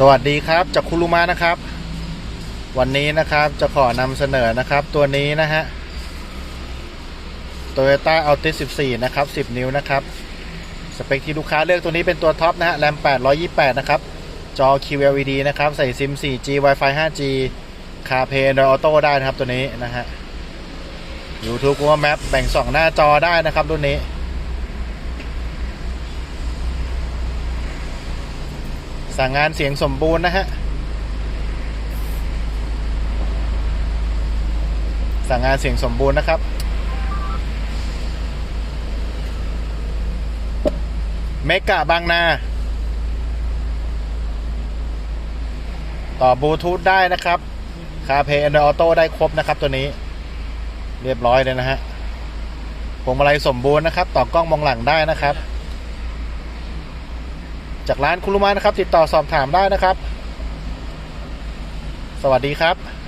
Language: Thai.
สวัสดีครับจากคุรุมะนะครับ วันนี้นะครับจะขอนำเสนอนะครับตัวนี้นะฮะ Toyota Altis 14 นะครับ 10 นิ้วนะครับ สเปคที่ลูกค้าเลือกตัวนี้เป็นตัวท็อปนะฮะแรม 828 นะครับ จอ QLED นะครับ ใส่ซิม 4G Wi-Fi 5G CarPlay Android Auto ได้นะครับตัวนี้นะฮะ YouTube Google Map แบ่ง 2 หน้าจอได้นะครับรุ่นนี้ สั่งงานเสียงสมบูรณ์นะฮะ สั่งงานเสียงสมบูรณ์นะครับ เมกะบางนา ต่อบลูทูธได้นะครับ คาเพย์ Android Auto ได้ครบนะครับตัวนี้ เรียบร้อยเลยนะฮะพวงมาลัยสมบูรณ์นะครับ ต่อกล้องมองหลังได้นะครับ จากร้านคุรุมานะครับ ติดต่อสอบถามได้นะครับ สวัสดีครับ